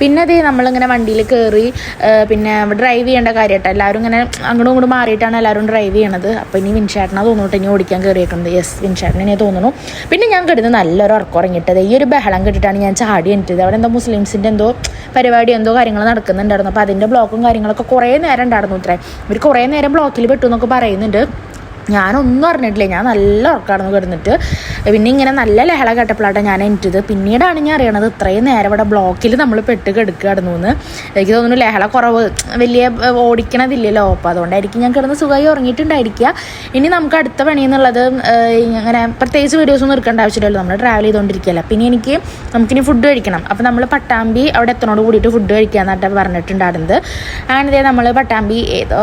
പിന്നെ അതേ നമ്മളിങ്ങനെ വണ്ടിയിൽ കയറി പിന്നെ ഡ്രൈവ് ചെയ്യേണ്ട കാര്യമായിട്ട് എല്ലാവരും ഇങ്ങനെ അങ്ങോട്ടും ഇങ്ങോട്ടും മാറിയിട്ടാണ് എല്ലാവരും ഡ്രൈവ് ചെയ്യണത്. അപ്പോൾ ഇനി വിൻഷാട്ടിനാ തോന്നുന്നു ഇനി ഓടിക്കാൻ കയറിയിട്ടുണ്ട് യെസ് വിൻഷാട്ടിനെ തോന്നുന്നു. പിന്നെ ഞാൻ കിടന്ന് നല്ലൊരു ഉറക്കം ഉറങ്ങിയിട്ടത്. ഈ ഒരു ബഹളം കേട്ടിട്ടാണ് ഞാൻ ചാടി എണീറ്റത്. അവിടെ എന്തോ മുസ്ലിംസിന്റെ എന്തോ പരിപാടി എന്തോ കാര്യങ്ങൾ നടക്കുന്നുണ്ടായിരുന്നു. അപ്പോൾ അതിന്റെ ബ്ലോക്കും കാര്യങ്ങളൊക്കെ കുറേ നേരം ഉണ്ടായിരുന്നു ഇത്രേ. ഇവർ കുറേ നേരം ബ്ലോക്കിൽ പെട്ടു എന്നൊക്കെ പറയുന്നുണ്ട്. ഞാനൊന്നും അറിഞ്ഞിട്ടില്ല. ഞാൻ നല്ല ഉറക്കമാണെന്ന് കിടന്നിട്ട് പിന്നെ ഇങ്ങനെ നല്ല ലഹള കേട്ടപ്പോഴാട്ടെ ഞാൻ എനിറ്റത് പിന്നീടാണ് ഞാൻ അറിയണത് ഇത്രയും നേരം ഇവിടെ ബ്ലോക്കിൽ നമ്മൾ പെട്ട് കിടക്കുകയായിരുന്നു എന്ന്. എനിക്ക് തോന്നുന്നു ലഹള കുറവ് വലിയ ഓടിക്കണതില്ലല്ലോ. അപ്പോൾ അതുകൊണ്ടായിരിക്കും ഞാൻ കിടന്ന് സുഖമായി ഉറങ്ങിയിട്ടുണ്ടായിരിക്കുക. ഇനി നമുക്ക് അടുത്ത പണി എന്നുള്ളത് ഇങ്ങനെ പ്രത്യേകിച്ച് വീഡിയോസ് ഒന്നും എടുക്കേണ്ട ആവശ്യമില്ലല്ലോ. നമ്മൾ ട്രാവൽ ചെയ്തുകൊണ്ടിരിക്കുകയല്ല പിന്നെ എനിക്ക് നമുക്കിനി ഫുഡ് കഴിക്കണം. അപ്പോൾ നമ്മൾ പട്ടാമ്പി അവിടെ എത്തണോട് കൂടിയിട്ട് ഫുഡ് കഴിക്കുക എന്നിട്ട് പറഞ്ഞിട്ടുണ്ടായിരുന്നത്. അങ്ങനെ നമ്മൾ പട്ടാമ്പി ഏതോ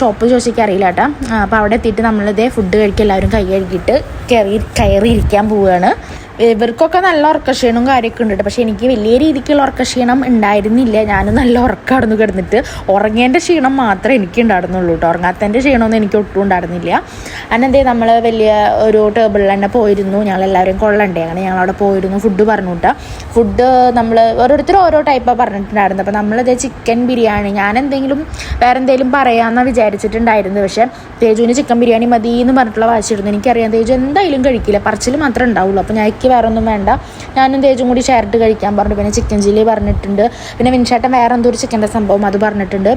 ഷോപ്പ് ചോദിച്ചിട്ട് അറിയില്ല കേട്ടോ അപ്പോൾ അവിടെ എത്തിയിട്ട് നമ്മളിതേ ഫുഡ് കഴിക്കുക എല്ലാവരും കൈ കഴുകിയിട്ട് കയറി കയറിയിരിക്കാൻ പോവുകയാണ്. ഇവർക്കൊക്കെ നല്ല ഉറക്കക്ഷീണവും കാര്യമൊക്കെ ഉണ്ട്. പക്ഷേ എനിക്ക് വലിയ രീതിക്കുള്ള ഉറക്കക്ഷീണം ഉണ്ടായിരുന്നില്ല. ഞാൻ നല്ല ഉറക്കമായിരുന്നു കിടന്നിട്ട്. ഉറങ്ങേന്റെ ക്ഷീണം മാത്രമേ എനിക്ക് ഉണ്ടായിരുന്നുള്ളൂ കേട്ടോ. ഉറങ്ങാത്തതിന്റെ ക്ഷീണമൊന്നും എനിക്ക് ഒട്ടും ഉണ്ടായിരുന്നില്ല. അന്നെന്തേ നമ്മൾ വലിയ ഒരു ടേബിളിൽ തന്നെ പോയിരുന്നു. ഞങ്ങൾ എല്ലാവരും കൊള്ളണ്ടേ? അങ്ങനെ ഞങ്ങളവിടെ പോയിരുന്നു. ഫുഡ് പറഞ്ഞു ഫുഡ് നമ്മൾ ഓരോരുത്തരും ഓരോ ടൈപ്പാണ് പറഞ്ഞിട്ടുണ്ടായിരുന്നത്. അപ്പോൾ നമ്മളിത് ചിക്കൻ ബിരിയാണി. ഞാൻ എന്തെങ്കിലും വേറെ എന്തെങ്കിലും പറയാമെന്നാണ് വിചാരിച്ചിട്ടുണ്ടായിരുന്നത്. പക്ഷേ തേജുവിന് ചിക്കൻ ബിരിയാണി മതി എന്ന് പറഞ്ഞിട്ടുള്ള വാശിയിരുന്നു എനിക്കറിയാം തേജു എന്തായാലും കഴിക്കില്ല. പറച്ചിൽ മാത്രമേ ഉണ്ടാവുള്ളൂ. അപ്പോൾ ഞാൻ എനിക്ക് വേറെ ഒന്നും വേണ്ട. ഞാനും തേജും കൂടി ഷെയർട്ട് കഴിക്കാൻ പറഞ്ഞു. പിന്നെ ചിക്കൻ ചില്ലി പറഞ്ഞിട്ടുണ്ട്. പിന്നെ വിൻഷേട്ടൻ വേറെ എന്തോ ഒരു ചിക്കന്റെ സംഭവം അത് പറഞ്ഞിട്ടുണ്ട്.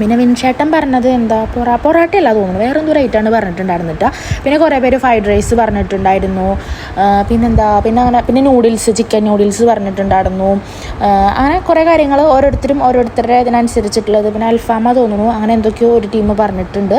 പിന്നെ വിൻഷേട്ടൻ പറഞ്ഞത് എന്താ പൊറ പൊറാട്ടയല്ല തോന്നുന്നു. വേറെ റേറ്റാണ് പറഞ്ഞിട്ടുണ്ടായിരുന്നിട്ട് പിന്നെ കുറേ പേര് ഫ്രൈഡ് റൈസ് പറഞ്ഞിട്ടുണ്ടായിരുന്നു. പിന്നെ പിന്നെന്താ പിന്നെ അങ്ങനെ പിന്നെ നൂഡിൽസ് ചിക്കൻ നൂഡിൽസ് പറഞ്ഞിട്ടുണ്ടായിരുന്നു. അങ്ങനെ കുറേ കാര്യങ്ങൾ ഓരോരുത്തരും ഓരോരുത്തരുടെ ഇതിനനുസരിച്ചിട്ടുള്ളത്. പിന്നെ അൽഫാമ തോന്നുന്നു അങ്ങനെ എന്തൊക്കെയോ ഒരു ടീം പറഞ്ഞിട്ടുണ്ട്.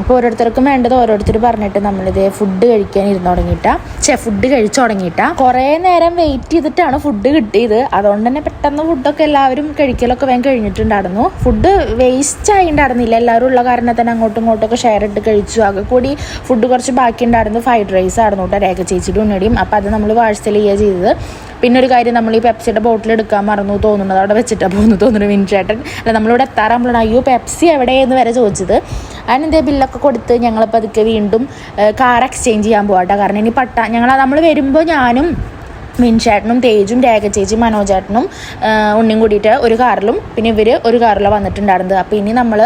അപ്പോൾ ഓരോരുത്തർക്കും വേണ്ടത് ഓരോരുത്തർ പറഞ്ഞിട്ട് നമ്മളിത് ഫുഡ് കഴിക്കാൻ ഇരുന്ന് തുടങ്ങിയിട്ടാ. ചെ ഫുഡ് കഴിച്ചു തുടങ്ങിയിട്ടാ. കുറേ നേരം വെയിറ്റ് ചെയ്തിട്ടാണ് ഫുഡ് കിട്ടിയത്. അതുകൊണ്ട് തന്നെ പെട്ടെന്ന് ഫുഡൊക്കെ എല്ലാവരും കഴിക്കലൊക്കെ വേഗം കഴിഞ്ഞിട്ടുണ്ടായിരുന്നു. ഫുഡ് വേസ്റ്റ് ആയിണ്ടായിരുന്നില്ല എല്ലാവരും ഉള്ള കാരണം തന്നെ അങ്ങോട്ടും ഇങ്ങോട്ടൊക്കെ ഷെയർ ഇട്ട് കഴിച്ചു. ആകെ കൂടി ഫുഡ് കുറച്ച് ബാക്കി ഉണ്ടായിരുന്നു. ഫ്രൈഡ് റൈസ് ആയിരുന്നു കേട്ടോ രേഖ ചേച്ചിയുടെ ഉണ്ണടിയും അപ്പോൾ അത് നമ്മൾ പാഴ്സൽ ചെയ്യുക ചെയ്തത്. പിന്നെ ഒരു കാര്യം നമ്മൾ ഈ പെപ്സിയുടെ ബോട്ടിൽ എടുക്കാൻ മറന്നു തോന്നുന്നത്. അവിടെ വെച്ചിട്ടാണ് പോകുന്നു തോന്നുന്നു വിൻചേട്ടൻ അല്ല നമ്മളിവിടെ എത്താറാകുമ്പോഴാണ് അയ്യോ പെപ്സി എവിടെയെന്ന് വരെ ചോദിച്ചത്. അതിനെന്തേ ബില്ലൊക്കെ കൊടുത്ത് ഞങ്ങൾ പതുക്കെ വീണ്ടും കാർ എക്സ്ചേഞ്ച് ചെയ്യാൻ പോകട്ടെ കാരണം ഇനി പട്ട ഞങ്ങൾ നമ്മൾ വരുമ്പോൾ ഞാനും മിൻചേട്ടനും തേജും രേഖ ചേച്ചി മനോജേട്ടനും ഉണ്ണിയും കൂടിയിട്ട് ഒരു കാറിലും പിന്നെ ഇവർ ഒരു കാറിലാണ് വന്നിട്ടുണ്ടായിരുന്നത്. അപ്പോൾ ഇനി നമ്മൾ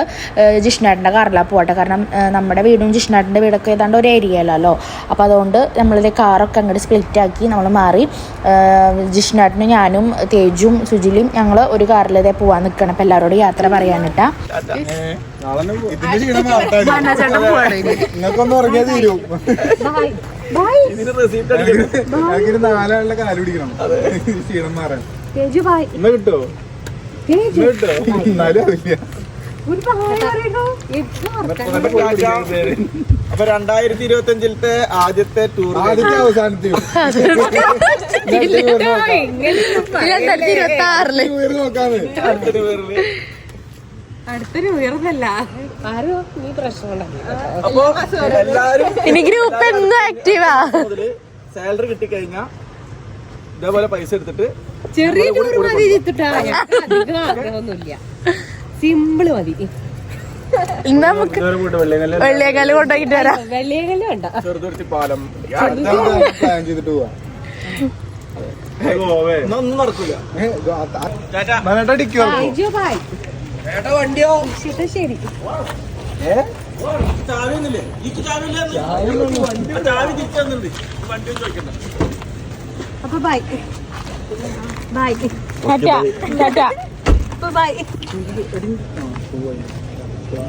ജിഷ്ണേട്ടന്റെ കാറിലാണ് പോകട്ടെ കാരണം നമ്മുടെ വീടും ജിഷ്ണേട്ടന്റെ വീടൊക്കെ ഏതാണ്ട് ഒരു ഏരിയയിലല്ലോ അപ്പോൾ അതുകൊണ്ട് നമ്മളിത് കാറൊക്കെ അങ്ങോട്ട് സ്പ്ലിറ്റ് ആക്കി നമ്മൾ മാറി ജിഷ്ണേട്ടനും ഞാനും തേജും സുജിലും ഞങ്ങൾ ഒരു കാറിൽ ഇതേ പോകാൻ നിൽക്കണം അപ്പോൾ എല്ലാവരോടും യാത്ര പറയാനിട്ടാ. നിങ്ങൾക്കൊന്നും ഉറങ്ങിയാ തീരും. ഇതിന് നാലാളുടെ കാൽ പിടിക്കണം. ക്ഷീണം മാറാൻ. ഇന്ന് കിട്ടോ? എന്നാലും അപ്പൊ രണ്ടായിരത്തി ഇരുപത്തി അഞ്ചിലത്തെ ആദ്യത്തെ ടൂർ ആദ്യത്തെ അവസാനത്തെയും ഉയർന്നു നോക്കാന്ന് അടുത്തൊരു ഉയർന്നല്ല അപ്പൊ എല്ലാരും ഇനി ഗ്രൂപ്പ് എന്നും ആക്റ്റീവാ സാലറി കിട്ടിക്കഴിഞ്ഞാ ഇതേപോലെ പൈസ എടുത്തിട്ട് ചെറിയ ടൂർ മതി അധികം ആഗ്രഹമൊന്നുമില്ല. സിമ്പിൾ മതി. ഇന്ന് നമുക്ക് കൊണ്ടാക്കിട്ട് വരാം. വെള്ളിയകൽ വേണ്ട. ചെറുതുരുത്തി പാലം. പ്ലാൻ ചെയ്തിട്ട് പോവാ? നടക്കൂല. ശരി. അപ്പൊ ബൈ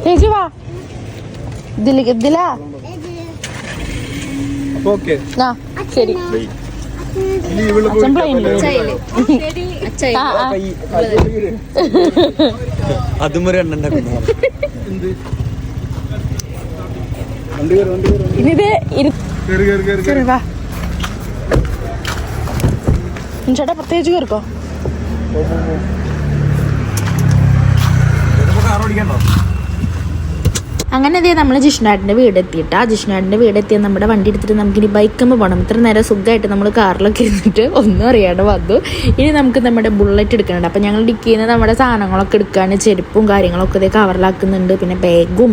ചേച്ചി വാ. ഇതിൽ ഇതിലാ? ഓക്കെ ശരി. അതും ഒരു എണ്ണ ഇനിത് ചേട്ടാ പ്രത്യേകിച്ച് കയറിക്കോ? കാർ ഓടിക്കണ്ടോ അങ്ങനെ ഇതേ നമ്മൾ ജിഷ്ണാട്ടിന്റെ വീട് എത്തിയിട്ട് ആ ജിഷ്ണാട്ടിന്റെ വീട് എത്തിയ നമ്മുടെ വണ്ടി എടുത്തിട്ട് നമുക്കിനി ബൈക്കുമ്പോൾ പോകണം ഇത്ര നേരം സുഖമായിട്ട് നമ്മൾ കാറിലൊക്കെ ഇരുന്നിട്ട് ഒന്നും അറിയാണ്ട് വന്നു. ഇനി നമുക്ക് നമ്മുടെ ബുള്ളറ്റ് എടുക്കുന്നുണ്ട് അപ്പോൾ ഞങ്ങൾ ഡിക്കിയിൽ നിന്ന് നമ്മുടെ സാധനങ്ങളൊക്കെ എടുക്കാൻ ചെരുപ്പും കാര്യങ്ങളൊക്കെ ഇതേ കവറിലാക്കുന്നുണ്ട് പിന്നെ ബാഗും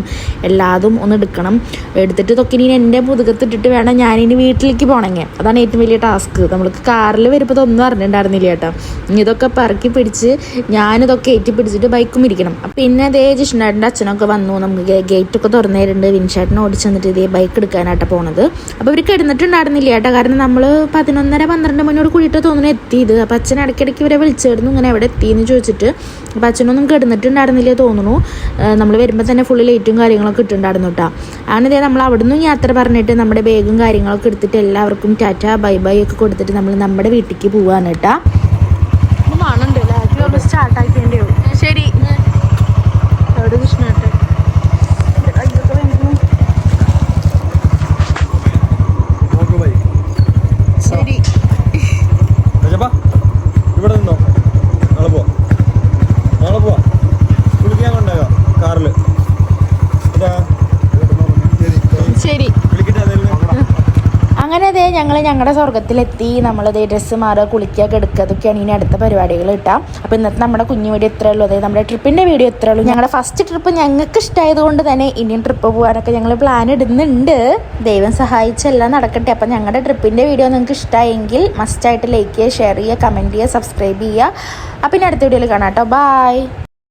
എല്ലാതും ഒന്ന് എടുക്കണം. എടുത്തിട്ട് ഇതൊക്കെ ഇനി എന്റെ മുതുകത്തിട്ടിട്ട് വേണം ഞാനിനി വീട്ടിലേക്ക് പോകണമെങ്കിൽ അതാണ് ഏറ്റവും വലിയ ടാസ്ക് നമ്മൾക്ക് കാറിൽ വരുമ്പോൾ ഇതൊന്നും അറിഞ്ഞിട്ടുണ്ടായിരുന്നില്ല കേട്ടോ. ഇനി ഇതൊക്കെ പറക്കി പിടിച്ച് ഞാനിതൊക്കെ ഏറ്റി പിടിച്ചിട്ട് ബൈക്കും ഇരിക്കണം. പിന്നെ അതേ ജിഷ്ണാടിന്റെ അച്ഛനൊക്കെ വന്നു. നമുക്ക് ഗേറ്റ് ഒക്കെ തുറന്നു തരുന്നുണ്ട് വിൻഷേട്ടനെ ഓടിച്ചു വന്നിട്ട് ഇതേ ബൈക്ക് എടുക്കാനായിട്ട് പോണത്. അപ്പോൾ ഇവർ കിടന്നിട്ടുണ്ടായിരുന്നില്ല കേട്ടോ. കാരണം നമ്മൾ പതിനൊന്നര പന്ത്രണ്ട് മണിയോട് കൂടിയിട്ട് തോന്നുന്നു എത്തിയത് അപ്പോൾ അച്ഛൻ ഇടയ്ക്കിടയ്ക്ക് ഇവരെ വിളിച്ചിരുന്നു. ഇങ്ങനെ എവിടെ എത്തിയെന്ന് ചോദിച്ചിട്ട്. അപ്പോൾ അച്ഛനൊന്നും കിടന്നിട്ടുണ്ടായിരുന്നില്ല തോന്നുന്നു. നമ്മൾ വരുമ്പോൾ തന്നെ ഫുള്ള് ലൈറ്റും കാര്യങ്ങളൊക്കെ ഇട്ടുണ്ടായിരുന്നു കേട്ടോ. അങ്ങനെ ഇതേ നമ്മൾ നിന്നും യാത്ര പറഞ്ഞിട്ട് നമ്മുടെ ബാഗും കാര്യങ്ങളൊക്കെ എടുത്തിട്ട് എല്ലാവർക്കും ടാറ്റ ബൈ ബൈ ഒക്കെ കൊടുത്തിട്ട് നമ്മൾ നമ്മുടെ വീട്ടിലേക്ക് പോവാണ് കേട്ടോ. സ്റ്റാർട്ട് ആക്കേണ്ടി വരും ശരി എവിടെ കൃഷ്ണേട്ടൻ നോക്ക് പോയി ശരി രജപ്പാ, ഇവിടെ നിന്നോ നാളെ പോവാ നാളെ പോവാ കുളിക്കാൻ കൊണ്ടേക്കാം കാറിൽ ഇതാ ശരി വിളിക്കട്ടെ അതെല്ലാം അങ്ങനെ അതേ ഞങ്ങൾ ഞങ്ങളുടെ സ്വർഗത്തിലെത്തി നമ്മളത് ഡ്രസ്സ് മാറുക കുളിക്കുക എടുക്കുക അതൊക്കെയാണ് ഇനി അടുത്ത പരിപാടികൾ കിട്ടാം. അപ്പോൾ ഇന്നത്തെ നമ്മുടെ കുഞ്ഞു വീഡിയോ എത്ര ഉള്ളൂ അതായത് നമ്മുടെ ട്രിപ്പിന്റെ വീഡിയോ എത്ര ഉള്ളൂ ഞങ്ങളുടെ ഫസ്റ്റ് ട്രിപ്പ് ഞങ്ങൾക്ക് ഇഷ്ടമായത് കൊണ്ട് തന്നെ ഇനിയും ട്രിപ്പ് പോകാനൊക്കെ ഞങ്ങൾ പ്ലാൻ ഇടുന്നുണ്ട്. ദൈവം സഹായിച്ചെല്ലാം നടക്കട്ടെ. അപ്പോൾ ഞങ്ങളുടെ ട്രിപ്പിന്റെ വീഡിയോ നിങ്ങൾക്ക് ഇഷ്ടമായെങ്കിൽ മസ്റ്റായിട്ട് ലൈക്ക് ചെയ്യുക ഷെയർ ചെയ്യുക കമന്റ് ചെയ്യുക സബ്സ്ക്രൈബ് ചെയ്യുക. അപ്പം ഇനി അടുത്ത വീഡിയോയിൽ കാണാം കേട്ടോ. ബായ്